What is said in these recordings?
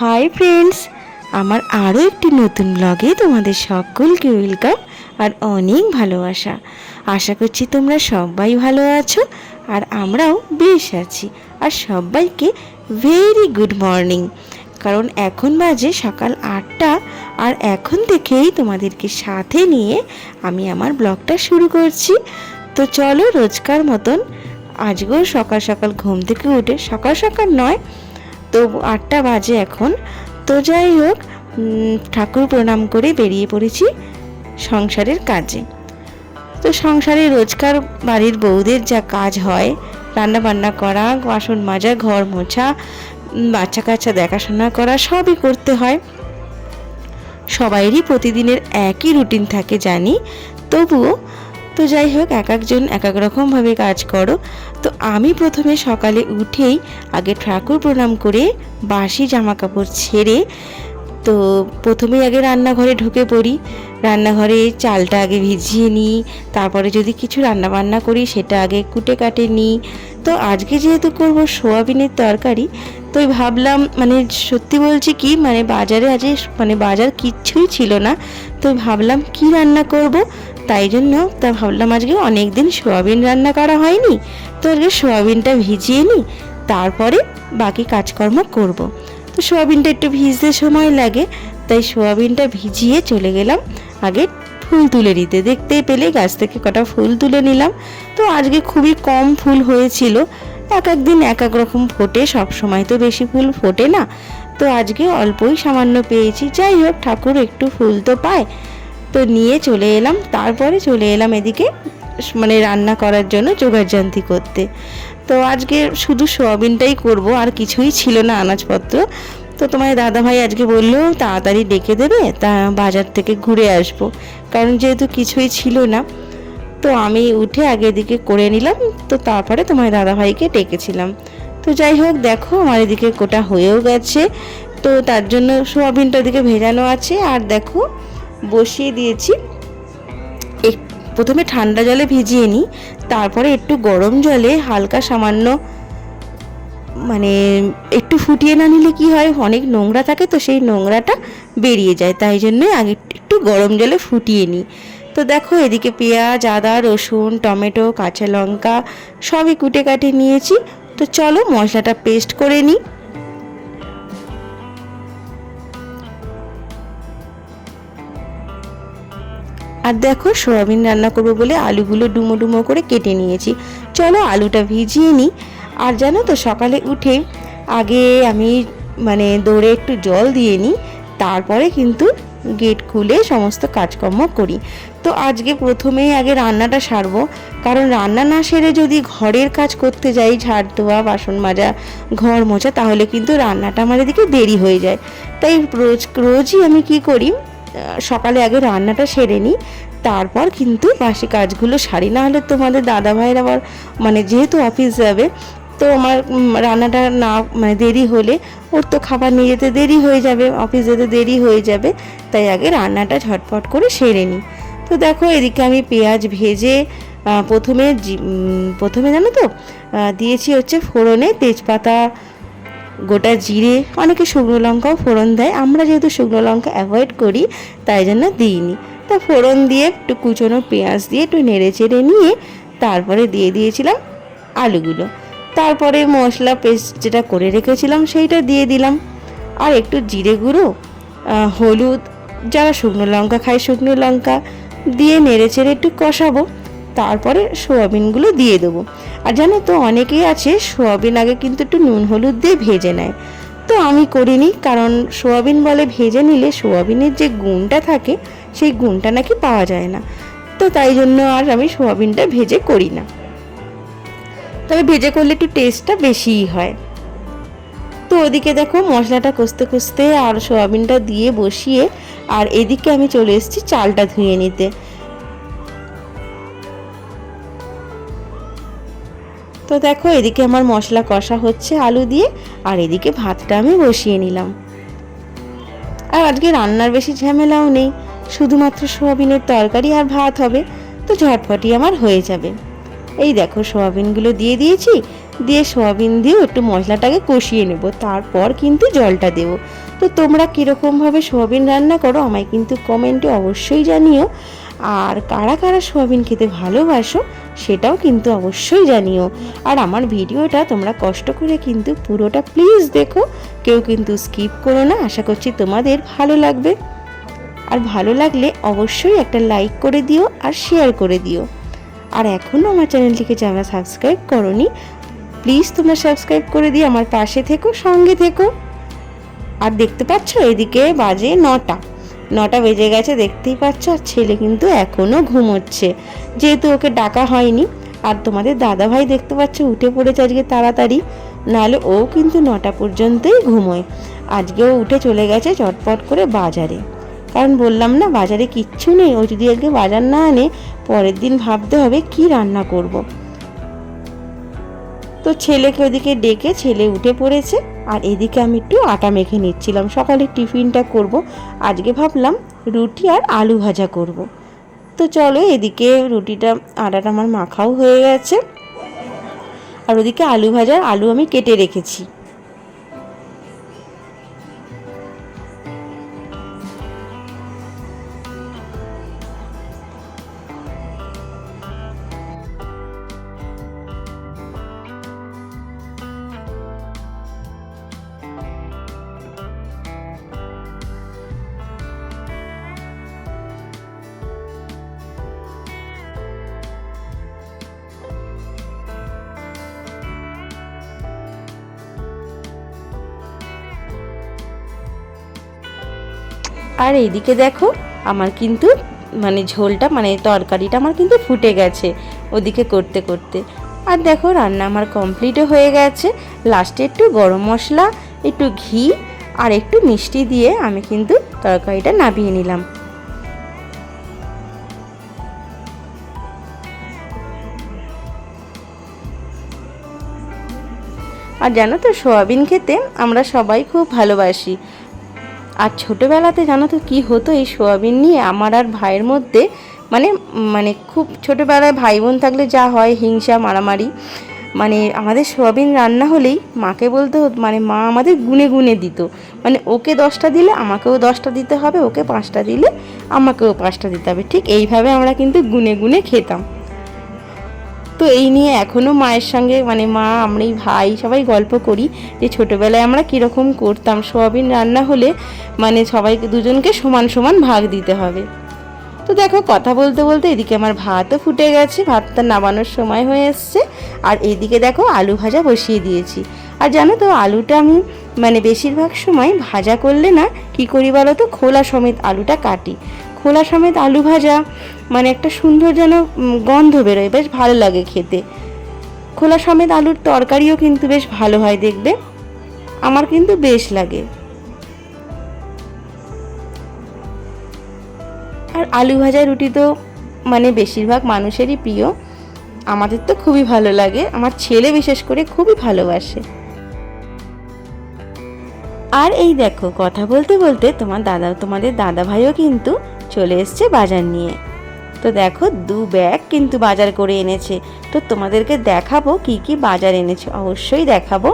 Hi friends আমার আরও একটি নতুন ব্লগে তোমাদের সকলকে ওয়েলকাম আর অনেক ভালোবাসা। আশা করছি তোমরা সবাই ভালো আছো আর আমরাও বেশ আছি আর সবাইকে ভেরি গুড মর্নিং কারণ এখন বাজে সকাল আটটা আর এখন থেকেই তোমাদেরকে সাথে নিয়ে আমি আমার ব্লগটা শুরু করছি। তো চলো রোজকার মতন আজকেও সকাল সকাল ঘুম থেকে উঠে সকাল সকাল নয় তো আটটা বাজে এখন। তো যাই হোক ঠাকুর প্রণাম করে বেরিয়ে পড়েছি সংসারের কাজে। তো সংসারে রোজকার বাড়ির বউদের যা কাজ হয় রান্না বান্না করা, বাসন মাজা, ঘর মোছা বাচ্চা কাচ্চা দেখাশোনা করা, সবই করতে হয়। সবাইরই প্রতিদিনের একই রুটিন থাকে জানি। তবুও তো যাই হোক, এক একজন, এক এক রকমভাবে কাজ করো। তো আমি প্রথমে সকালে উঠেই আগে ঠাকুর প্রণাম করে বাসি জামা কাপড় ছেড়ে, তো প্রথমেই আগে রান্নাঘরে ঢুকে পড়ি। রান্নাঘরে চালটা আগে ভিজিয়ে নিই, তারপরে যদি কিছু রান্না বান্না করি সেটা আগে কুটে কাটে নিই। তো আজকে যেহেতু করব সোয়াবিনের তরকারি তো ভাবলাম মানে সত্যি বলছি কি মানে বাজারে আজ মানে বাজার কিচ্ছুই ছিল না তো ভাবলাম কি রান্না করব? তাই জন্য তা ভাবলাম আজকে অনেক দিন সোয়াবিন রান্না করা হয়নি। তো আজকে সোয়াবিনটা ভিজিয়ে নিই, তারপরে বাকি কাজকর্ম করব। তো সোয়াবিনটা একটু ভিজতে সময় লাগে, তাই সোয়াবিনটা ভিজিয়ে চলে গেলাম। আগে ফুল তুলে নিতে। দেখতেই পেলে গাছ থেকে কটা ফুল তুলে নিলাম। তো আজকে খুবই কম ফুল হয়েছিল। এক এক দিন এক এক রকম ফোটে, সব সময় তো বেশি ফুল ফোটে না। তো আজকে অল্পই সামান্য পেয়েছি। যাই হোক, ঠাকুর একটু ফুল তো পায়। তো নিয়ে চলে এলাম। তারপরে চলে এলাম এদিকে মানে রান্না করার জন্য যোগাযান্তি করতে। তো আজকে শুধু সোয়াবিনটাই করব, আর কিছুই ছিল না আনাজপত্র। তো তোমার দাদা ভাই আজকে বলল, তাড়াতাড়ি ডেকে দেবে, তা বাজার থেকে ঘুরে আসব। কারণ যেহেতু কিছুই ছিল না, তো আমি উঠে আগে এদিকে করে নিলাম। তো তারপরে তোমার দাদা ভাইকে ডেকেছিলাম। তো যাই হোক, দেখো আমার এদিকে কোটা হয়েও গেছে। তো তার জন্য সোয়াবিনটা এদিকে ভেজানো আছে। আর দেখো বসিয়ে দিয়েছি। প্রথমে ঠান্ডা জলে ভিজিয়ে নিই, তারপরে একটু গরম জলে হালকা সামান্য মানে একটু ফুটিয়ে না নিলে কি হয়, অনেক নোংরা থাকে তো সেই নোংরাটা বেরিয়ে যায়, তাই জন্যই আগে একটু গরম জলে ফুটিয়ে নিই। তো দেখো এদিকে পেঁয়াজ, আদা, রসুন, টমেটো, কাঁচা লঙ্কা সবই কুটে কাটে নিয়েছি। তো চলো মশলাটা পেস্ট করে নিই। আর দেখো, সোয়াবিন রান্না করব বলে আলুগুলো ডুমো ডুমো করে কেটে নিয়েছি। চলো আলুটা ভিজিয়ে নিই। আর জানো তো, সকালে উঠে আগে আমি মানে দৌড়ে একটু জল দিয়ে নিই, তারপরে কিন্তু গেট খুলে সমস্ত কাজকর্ম করি। তো আজকে প্রথমেই আগে রান্নাটা সারবো, কারণ রান্না না সেরে যদি ঘরের কাজ করতে যাই, ঝাড় ধোয়া, বাসন মাজা, ঘর মোছা, তাহলে কিন্তু রান্নাটা আমার এদিকে দেরি হয়ে যায়। তাই রোজ, রোজই আমি কি করি সকালে আগে রান্নাটা সেরে নিই, তারপর কিন্তু বাসি কাজগুলো সারি। না হলে তোমাদের দাদা ভাইয়ের আবার মানে যেহেতু অফিস যাবে, তো আমার রান্নাটা না মানে দেরি হলে, ওর তো খাবার নিয়ে যেতে দেরি হয়ে যাবে, অফিস যেতে দেরি হয়ে যাবে, তাই আগে রান্নাটা ঝটপট করে সেরে নিই। তো দেখো এদিকে আমি পেঁয়াজ ভেজে প্রথমে প্রথমে জানো তো দিয়েছি হচ্ছে ফোড়নে তেজপাতা গোটা জিরে, অনেকে শুকনো লঙ্কাও ফোড়ন দেয়। আমরা যেহেতু শুকনো লঙ্কা অ্যাভয়েড করি, তাই জন্য দিইনি। তা ফোড়ন দিয়ে একটু কুচনো পেঁয়াজ দিয়ে একটু নেড়ে চেড়ে নিয়ে তারপরে দিয়ে দিয়েছিলাম আলুগুলো। তারপরে মশলা পেস্ট যেটা করে রেখেছিলাম সেইটা দিয়ে দিলাম। আর একটু জিরে গুঁড়ো হলুদ, যারা শুকনো লঙ্কা খায় শুকনো লঙ্কা দিয়ে নেড়ে চেড়ে একটু কষাবো। তারপরে সোয়াবিনগুলো দিয়ে দেবো। আর জানো তো, অনেকেই আছে সোয়াবিন আগে কিন্তু একটু নুন হলুদ দিয়ে ভেজে নেয়। তো আমি করিনি, কারণ সোয়াবিন বলে ভেজে নিলে সোয়াবিনের যে গুণটা থাকে, সেই গুণটা নাকি পাওয়া যায় না। তো তাই জন্য আর আমি সোয়াবিনটা ভেজে করি না। তবে ভেজে করলে একটু টেস্টটা বেশিই হয়। তো ওদিকে দেখো, মশলাটা কষতে কষতে আর সোয়াবিনটা দিয়ে বসিয়ে, আর এদিকে আমি চলে এসেছি চালটা ধুয়ে নিতে। তো দেখো, এদিকে আমার মশলা কষা হচ্ছে আলু দিয়ে, আর এদিকে ভাতটা আমি বসিয়ে নিলাম। আর আজকে রান্নার বেশি ঝামেলাও নেই, শুধুমাত্র সোয়াবিনের তরকারি আর ভাত হবে, তো ঝটপটি আমার হয়ে যাবে। এই দেখো, সোয়াবিনগুলো দিয়ে দিয়েছি, দিয়ে সোয়াবিন দিয়েও একটু মশলাটাকে কষিয়ে নেব, তারপর কিন্তু জলটা দেব। তো তোমরা কীরকমভাবে সোয়াবিন রান্না করো, আমায় কিন্তু কমেন্টে অবশ্যই জানিও। আর কারা কারা সোয়াবিন খেতে ভালোবাসো সেটাও কিন্তু অবশ্যই জানিও। আর আমার ভিডিওটা তোমরা কষ্ট করে কিন্তু পুরোটা প্লিজ দেখো। কেউ কিন্তু স্কিপ করো না, আশা করছি তোমাদের ভালো লাগবে। আর ভালো লাগলে অবশ্যই একটা লাইক করে দিও আর শেয়ার করে দিও। আর এখনও আমার চ্যানেলটিকে যারা সাবস্ক্রাইব করনি প্লিজ তোমরা সাবস্ক্রাইব করে দিও আমার পাশে থেকো, সঙ্গে থেকো। আর দেখতে পাচ্ছ এদিকে বাজে নটা। নটা বেজে গেছে, দেখতেই পাচ্ছ, আর ছেলে কিন্তু এখনও ঘুমোচ্ছে। যেহেতু ওকে ডাকা হয়নি, আর তোমাদের দাদা ভাই দেখতে পাচ্ছ, উঠে পড়েছে আজকে তাড়াতাড়ি, নাহলে ও কিন্তু নটা পর্যন্তই ঘুমোয়। আজকেও উঠে চলে গেছে চটপট করে বাজারে। কারণ বললাম না, বাজারে কিচ্ছু নেই, ও যদি আজকে বাজার না আনে, পরের দিন ভাবতে হবে কি রান্না করব। তো ছেলেকে ওদিকে ডেকে ছেলে উঠে পড়েছে। আর এদিকে আমি একটু আটা মেখে নিচ্ছিলাম। সকালে টিফিনটা করব। আজকে ভাবলাম রুটি আর আলু ভাজা করব। তো চলো এদিকে রুটিটা, আটাটা আমার মাখাও হয়ে গেছে। আর ওদিকে আলু ভাজা আলু আমি কেটে রেখেছি। আর এইদিকে দেখো, আমার কিন্তু মানে ঝোলটা মানে তরকারিটা আমার কিন্তু ফুটে গেছে ওদিকে করতে করতে। আর দেখো রান্না আমার কমপ্লিটও হয়ে গেছে। লাস্টে একটু গরম মশলা, একটু ঘি আর একটু মিষ্টি দিয়ে আমি কিন্তু তরকারিটা নাবিয়ে নিলাম। আর জানো তো, সোয়াবিন খেতে আমরা সবাই খুব ভালোবাসি। আর ছোটোবেলাতে জানো তো কী হতো? এই সোয়াবিন নিয়ে আমার আর ভাইয়ের মধ্যে মানে মানে খুব ছোটোবেলায় ভাই বোন থাকলে যা হয়, হিংসা, মারামারি। মানে আমাদের সোয়াবিন রান্না হলেই মাকে বলতে হতো মানে মা আমাদের গুনে গুনে দিত। মানে ওকে দশটা দিলে আমাকেও দশটা দিতে হবে, ওকে পাঁচটা দিলে আমাকেও পাঁচটা দিতে হবে। ঠিক এইভাবে আমরা কিন্তু গুনে গুনে খেতাম। তো এই নিয়ে এখনও মায়ের সঙ্গে মানে মা, আমরাই ভাই সবাই গল্প করি যে ছোটোবেলায় আমরা কীরকম করতাম। সোয়াবিন রান্না হলে মানে সবাইকে দুজনকে সমান সমান ভাগ দিতে হবে। তো দেখো, কথা বলতে বলতে এদিকে আমার ভাতও ফুটে গেছে, ভাতটা নামানোর সময় হয়ে এসছে। আর এদিকে দেখো, আলু ভাজা বসিয়ে দিয়েছি। আর জানো তো, আলুটা আমি মানে বেশিরভাগ সময় ভাজা করলে না, কি করি বলো তো, খোলা সমেত আলুটা কাটি। খোলা সমেত আলু ভাজা মানে একটা সুন্দর যেন গন্ধ বেরোয়। বেশ ভালো লাগে খেতে। খোলা সমেত আলুর তরকারিও কিন্তু বেশ ভালো হয় দেখবে। আমার কিন্তু বেশ লাগে। আর আলু ভাজা রুটি তো মানে বেশিরভাগ মানুষেরই প্রিয়। আমাদের তো খুবই ভালো লাগে। আমার ছেলে বিশেষ করে খুবই ভালোবাসে। আর এই দেখো, কথা বলতে বলতে তোমার দাদা, তোমাদের দাদা ভাইও কিন্তু চলে এসছে বাজার নিয়ে। তো দেখো, দু ব্যাগ কিন্তু বাজার করে এনেছে। তো তোমাদেরকে দেখাবো কি কি বাজার এনেছে। অবশ্যই দেখাবো।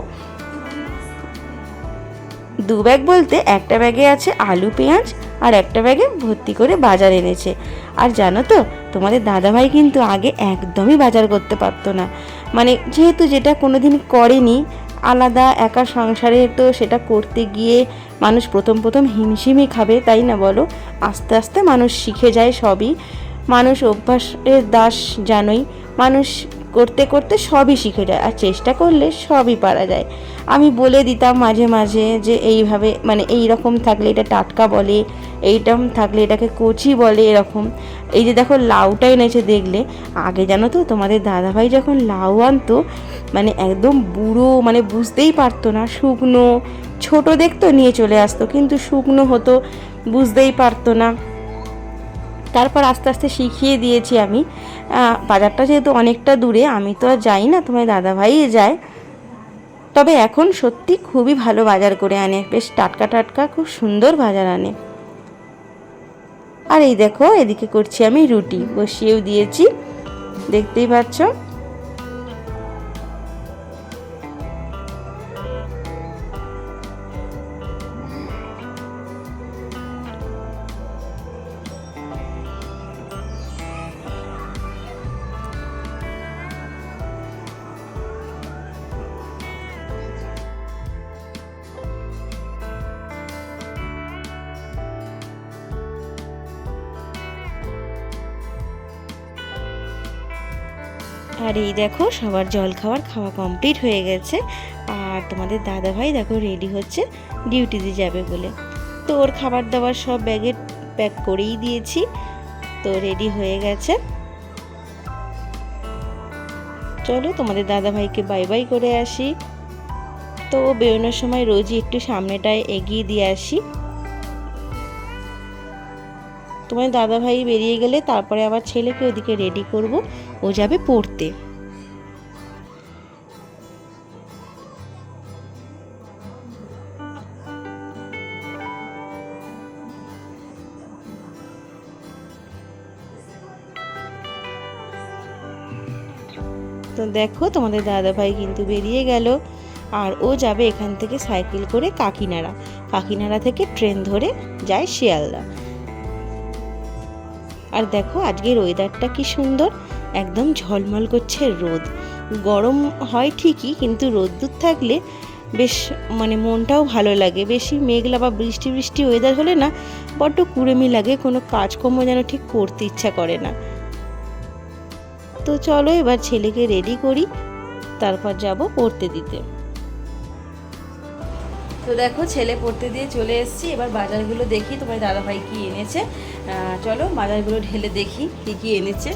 দু ব্যাগ বলতে একটা ব্যাগে আছে আলু, পেঁয়াজ আর একটা ব্যাগে ভর্তি করে বাজার এনেছে। আর জানো তো, তোমাদের দাদাভাই কিন্তু আগে একদমই বাজার করতে পারতো না। মানে যেহেতু যেটা কোনোদিন করেনি, আলাদা একা সংসারে তো সেটা করতে গিয়ে মানুষ প্রথম প্রথম হিমশিমই খাবে, তাই না বলো? আস্তে আস্তে মানুষ শিখে যায় সবই। মানুষ অভ্যাসের দাস জানোই, মানুষ করতে করতে সবই শিখে যায় আর চেষ্টা করলে সবই পারা যায়। আমি বলে দিতাম মাঝে মাঝে যে এইভাবে মানে এই রকম থাকলে এটা টাটকা বলে, এইরকম থাকলে এটাকে কচি বলে এরকম। এই যে দেখো লাউটা এনেছে দেখলে, আগে জানো তো তোমাদের দাদাভাই যখন লাউ আনতো মানে একদম বুড়ো মানে বুঝতেই পারতো না, শুকনো ছোট দেখতো, নিয়ে চলে আসতো, কিন্তু শুকনো হতো, বুঝতেই পারতো না। তারপর আস্তে আস্তে শিখিয়ে দিয়েছি আমি। বাজারটা যেহেতু অনেকটা দূরে, আমি তো আর যাই না, তোমার দাদাভাই যায়। তবে এখন সত্যি খুবই ভালো বাজার করে আনে। বেশ টাটকা টাটকা, খুব সুন্দর বাজার আনে। আর এই দেখো, এদিকে করছি আমি রুটি। বসিয়েও দিয়েছি। দেখতেই পাচ্ছ? আর এই দেখো, সবার জল খাওয়ার খাওয়া কমপ্লিট হয়ে গেছে। আর তোমাদের দাদা ভাই দেখো রেডি হচ্ছে ডিউটিতে যাবে বলে। তো ওর খাবার দাবার সব ব্যাগে প্যাক করেই দিয়েছি। তো রেডি হয়ে গেছে। চলো তোমাদের দাদা ভাইকে বাই বাই করে আসি। তো বেরোনোর সময় রোজই একটু সামনেটায় এগিয়ে দিয়ে আসি। তোমার দাদা ভাই বেরিয়ে গেলে তারপরে আবার ছেলেকে ওদিকে রেডি করব। ও যাবে পড়তে। তো দেখো, তোমাদের দাদা ভাই কিন্তু বেরিয়ে গেল। আর ও যাবে এখান থেকে সাইকেল করে কাকিনাড়া। কাকিনাড়া থেকে ট্রেন ধরে যায় শিয়ালদা। আর দেখো, আজকের ওয়েদারটা কি সুন্দর। একদম ঝলমল করছে রোদ। গরম হয় ঠিকই, কিন্তু রোদ্দুর থাকলে বেশ মানে মনটাও ভালো লাগে। বেশি মেঘলা বা বৃষ্টি বৃষ্টি ওয়েদার হলে না বড্ড কুড়েমি লাগে, কোনো কাজকর্ম যেন ঠিক করতে ইচ্ছা করে না। তো চলো এবার ছেলেকে রেডি করি, তারপর যাব পড়তে দিতে। তো দেখো ছেলে পড়তে দিয়ে চলে এসেছি, এবার বাজারগুলো দেখি, তোমার দাদাভাই কি এনেছে। চলো বাজারগুলো ঢেলে দেখি, কি কি এনেছে।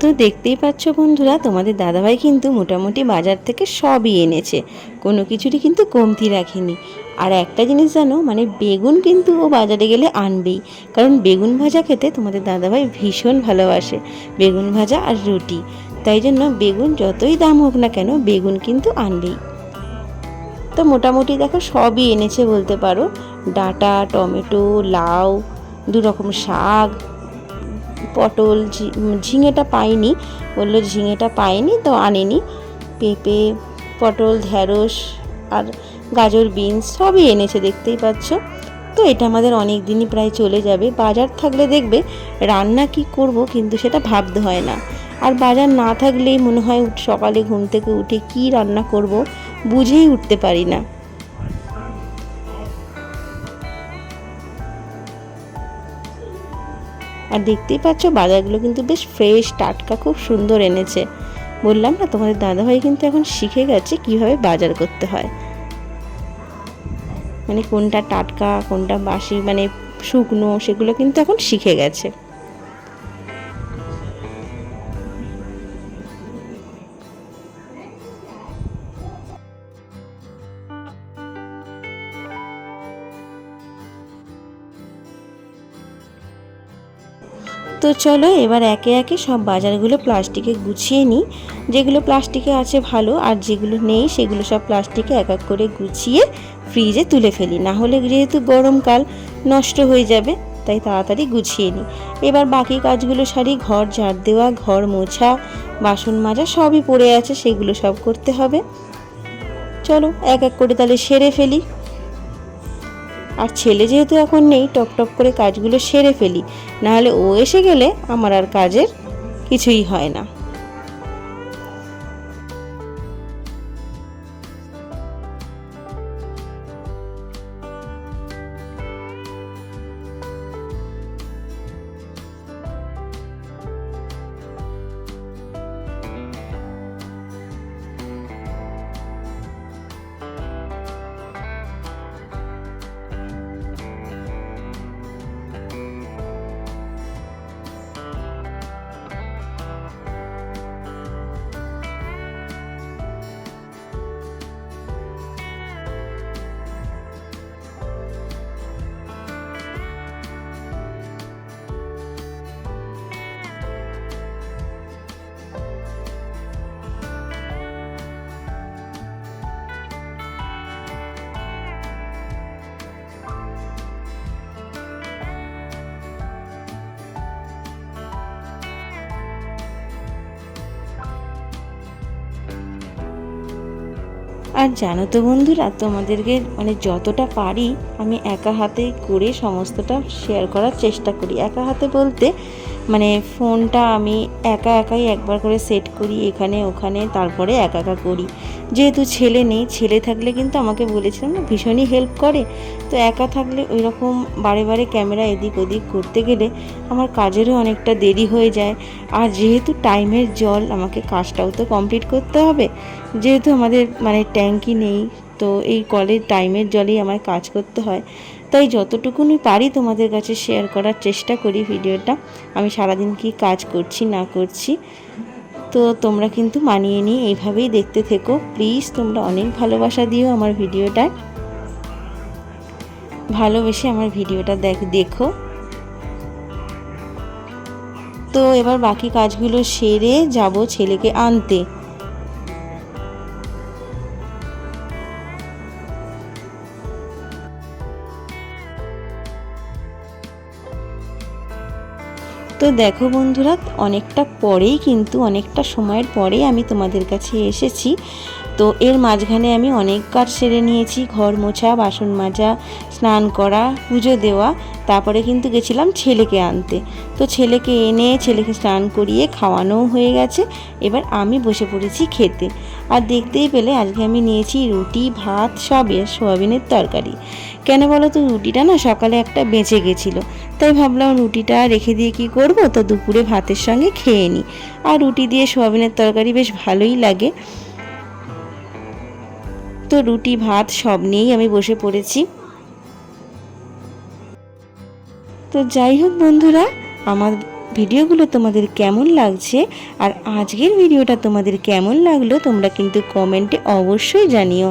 তো দেখতেই পাচ্ছ বন্ধুরা, তোমাদের দাদাভাই কিন্তু মোটামুটি বাজার থেকে সবই এনেছে। কোনো কিছুরই কিন্তু কমতি রাখেনি। আর একটা জিনিস জানো মানে বেগুন কিন্তু ও বাজারে গেলে আনবেই। কারণ বেগুন ভাজা খেতে তোমাদের দাদাভাই ভীষণ ভালোবাসে, বেগুন ভাজা আর রুটি। তাই জন্য বেগুন যতই দাম হোক না কেন, বেগুন কিন্তু আনবেই। তো মোটামুটি দেখো সবই এনেছে বলতে পারো। ডাটা, টমেটো, লাউ দু রকম শাক পটল ঝিঙেটা পাইনি, বলল ঝিঙেটা পাইনি তো আনেনি। পেঁপে, পটল ঢ্যাঁড়স আর গাজর, বিনস সবই এনেছে, দেখতেই পাচ্ছ। তো এটা আমাদের অনেক দিনই প্রায় চলে যাবে। বাজার থাকলে দেখবে রান্না কি করব, কিন্তু সেটা ভাবতে হয় না। আর বাজার না থাকলেই মনে হয় সকালে ঘুম থেকে উঠে কি রান্না করব বুঝেই উঠতে পারি না। আর দেখতেই পাচ্ছ বাজারগুলো কিন্তু বেশ ফ্রেশ টাটকা, খুব সুন্দর এনেছে। বললাম না, তোমাদের দাদাভাই কিন্তু এখন শিখে গেছে কীভাবে বাজার করতে হয়। মানে কোনটা টাটকা, কোনটা বাসি মানে শুকনো, সেগুলো কিন্তু এখন শিখে গেছে। চলো এবার একে একে সব বাজারগুলো প্লাস্টিকে গুছিয়ে নিই। যেগুলো প্লাস্টিকে আছে ভালো, আর যেগুলো নেই সেগুলো সব প্লাস্টিকে এক এক করে গুছিয়ে ফ্রিজে তুলে ফেলি। না হলে যেহেতু গরমকাল, নষ্ট হয়ে যাবে, তাই তাড়াতাড়ি গুছিয়ে নিই। এবার বাকি কাজগুলো সারি, ঘর ঝাড় দেওয়া, ঘর মোছা, বাসন মাজা সবই পড়ে আছে, সেগুলো সব করতে হবে। চলো এক এক করে তাহলে সেরে ফেলি। আর ছেলে যেহেতু এখন নেই টপটপ করে কাজগুলো সেরে ফেলি। নাহলে ও এসে গেলে আমার আর কাজের কিছুই হয় না। আর জানো তো বন্ধুরা, তোমাদেরকে মানে যতটা পারি আমি একা হাতে করে সমস্তটা শেয়ার করার চেষ্টা করি। একা হাতে বলতে মানে ফোনটা আমি একা একাই একবার করে সেট করি, এখানে ওখানে, তারপরে একা একা করি। যেহেতু ছেলে নেই, ছেলে থাকলে কিন্তু আমাকে বলেছিলাম না, ভীষণই হেল্প করে। তো একা থাকলে ওই রকম বারে বারে ক্যামেরা এদিক ওদিক করতে গেলে আমার কাজেরও অনেকটা দেরি হয়ে যায়। আর যেহেতু টাইমের জল, আমাকে কাজটাও তো কমপ্লিট করতে হবে। যেহেতু আমাদের মানে ট্যাঙ্কি নেই, তো এই কলের টাইমের জলেই আমার কাজ করতে হয়। তাই যতটুকুনি পারি তোমাদের কাছে শেয়ার করার চেষ্টা করি ভিডিওটা আমি সারাদিন কি কাজ করছি, না করছি। তো তোমরা কিন্তু মানিয়ে নিয়ে এইভাবেই দেখতে থেকো। প্লিজ তোমরা অনেক ভালোবাসা দিও আমার ভিডিওটা ভালোবেসে আমার ভিডিওটা দেখ, দেখো। তো এবার বাকি কাজগুলো সেরে যাব ছেলেকে আনতে। তো দেখো বন্ধুরা, অনেকটা পরেই কিন্তু, অনেকটা সময়ের পরেই আমি তোমাদের কাছে এসেছি। তো এর মাঝখানে আমি অনেক কাজ সেরে নিয়েছি, ঘর মোছা, বাসন মাজা, স্নান করা, পুজো দেওয়া, তারপরে কিন্তু গেছিলাম ছেলেকে আনতে। তো ছেলেকে এনে, ছেলেকে স্নান করিয়ে খাওয়ানোও হয়ে গেছে, এবার আমি বসে পড়েছি খেতে। আর দেখতেই পেলে, আজকে আমি নিয়েছি রুটি, ভাত সবের সোয়াবিনের তরকারি। কেন বলো তো, রুটিটা না সকালে একটা বেঁচে গেছিল। তাই ভাবলাম রুটিটা রেখে দিয়ে কি করব, তো দুপুরে ভাতের সঙ্গে খেয়ে নিই আর রুটি দিয়ে সোয়াবিনের তরকারি বেশ ভালোই লাগে। তো রুটি, ভাত সব নিয়েই আমি বসে পড়েছি। তো যাই হোক বন্ধুরা, আমার ভিডিওগুলো তোমাদের কেমন লাগছে আর আজকের ভিডিওটা তোমাদের কেমন লাগল, তোমরা কিন্তু কমেন্টে অবশ্যই জানিও।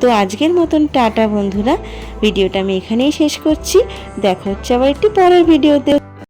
তো আজকের মতন টাটা বন্ধুরা। ভিডিওটা আমি এখানেই শেষ করছি। দেখা হচ্ছে আবার একটি পরের ভিডিওতে।